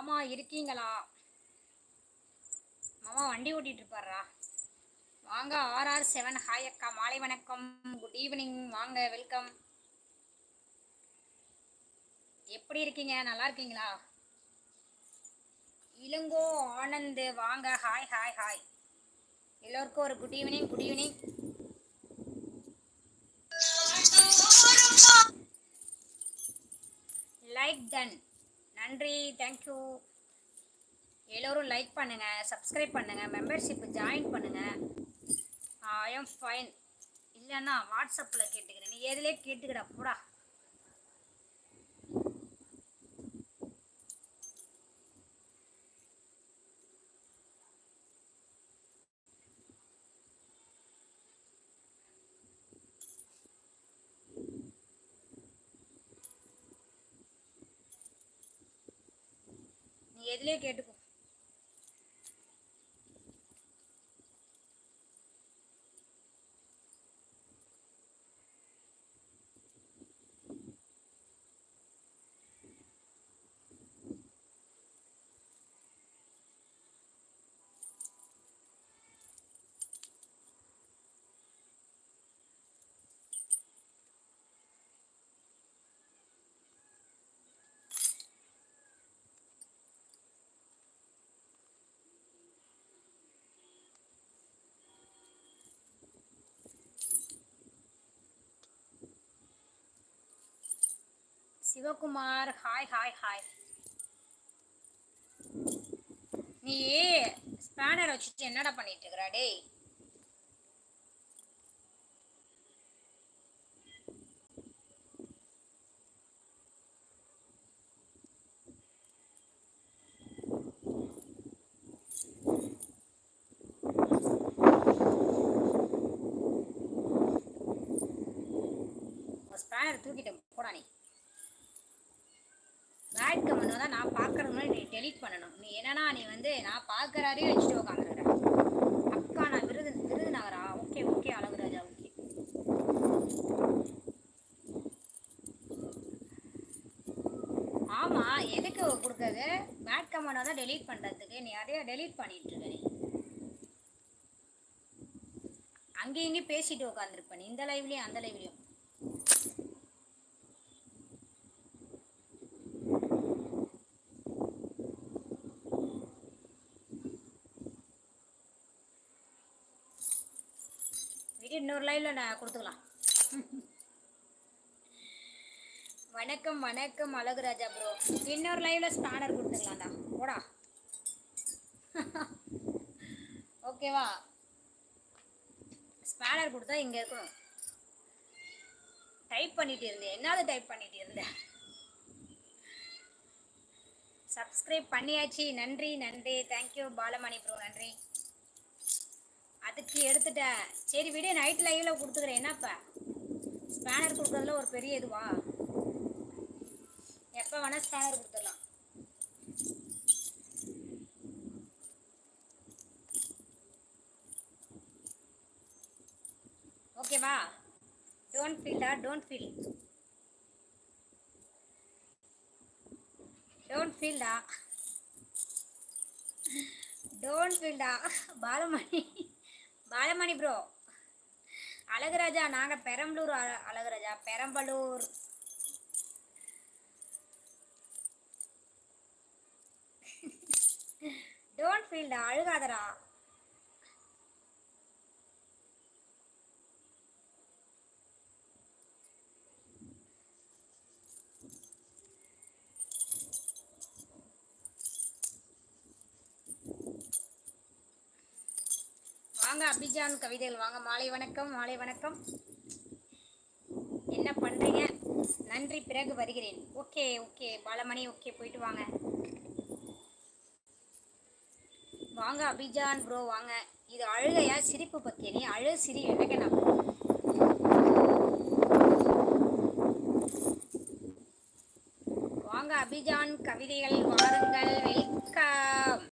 மாமா இருக்கீங்களா? மாமா வண்டி ஓட்டிட்டு இருப்பாரா வாங்க ஆர்ஆர் செவன். ஹாய் அக்கா மாலை வணக்கம். குட் ஈவினிங் வாங்க வெல்கம் எப்படி இருக்கீங்க? நல்லா இருக்கீங்களா? இளங்கோ ஆனந்த். வாங்க ஹாய் ஹாய் ஹாய் எல்லோருக்கும் ஒரு good evening good evening like ton நன்றி. தேங்க்யூ எல்லோரும் லைக் பண்ணுங்கள் சப்ஸ்கிரைப் பண்ணுங்கள் மெம்பர்ஷிப் ஜாயின் பண்ணுங்கள் ஐ எம் ஃபைன் இல்லைன்னா வாட்ஸ்அப்பில் கேட்டுக்கிறேன். நீ எதுலேயே கேட்டுக்கிட போடா. நீ கேட்டுக்கோ. சிவகுமார். ஹாய் ஹாய் ஹாய் நீ ஸ்பேனர் வச்சுட்டு என்னடா பண்ணிட்டு இருக்கிறா டேய்? ஸ்பேனர் தூக்கிட்டேன் போடா நீ. பேட் கமெண்ட் தான் நான் பார்க்கறது நீ டெலிட் பண்ணணும். நீ என்னன்னா நீ வந்து நான் பார்க்குறாரே வச்சுட்டு உட்காந்துருக்க அக்கா நான் விருது விருதுநகரா? ஓகே ஓகே அழகுராஜா ஓகே ஆமா எதுக்கு கொடுக்குறது பேட் கமெண்ட் தான் டெலீட் பண்றதுக்கு நீ நிறைய டெலீட் பண்ணிட்டு இருக்க நீ. அங்கேயும் இங்கேயும் பேசிட்டு உட்காந்துருப்பேன் நீ. இந்த லைவ்லயும் அந்த லைவ்லயும் இன்னொரு லைனில் நான் கொடுத்துக்கலாம். வணக்கம் வணக்கம் அழகுராஜா ப்ரோ இன்னொரு லைவ்ல ஸ்பேனர் கொடுத்துக்கலாம்டா. போடா. ஓகேவா ஸ்பேனர் கொடுத்தா இங்க இருக்கணும் டைப் பண்ணிட்டு இருந்தேன். என்னால டைப் பண்ணிட்டு இருந்தேன். சப்ஸ்கிரைப் பண்ணியாச்சு. நன்றி நன்றி. தேங்க்யூ பாலமணி ப்ரோ நன்றி. அதுக்கு எடுத்துட்டேன். சரி விடு நைட் லைவ்ல கொடுத்துக்கிறேன். என்னப்பா? ஸ்பேனர் கொடுக்குறதுல ஒரு பெரிய இதுவா? எப்போ வேணால் ஸ்பேனர் கொடுத்துடலாம். ஓகேவா டோன்ட் ஃபீல்டா டோன்ட் ஃபீல் டோன்ட் ஃபீல்டா டோன்ட் ஃபீல்டா பாலமணி. அலமணி ப்ரோ அழகுராஜா நாங்கள் பெரம்பலூர் அழ- அழகுராஜா பெரம்பலூர். டோன்ட் ஃபீல்டா அழுகாதரா வாங்க அபிஜான் கவிதைகள் வாங்க. மாலை வணக்கம் மாலை வணக்கம். என்ன பண்றீங்க? நன்றி பிறகு வருகிறேன். Okay okay. பாலமணி ஓகே போயிட்டு வாங்க. வாங்க அபிஜான் ப்ரோ வாங்க. இது அழுகையா சிரிப்பு பத்தியா நீ? அழு சிரி எனக்கு வாங்க அபிஜான் கவிதைகள் வாருங்கள். வெல்கம்.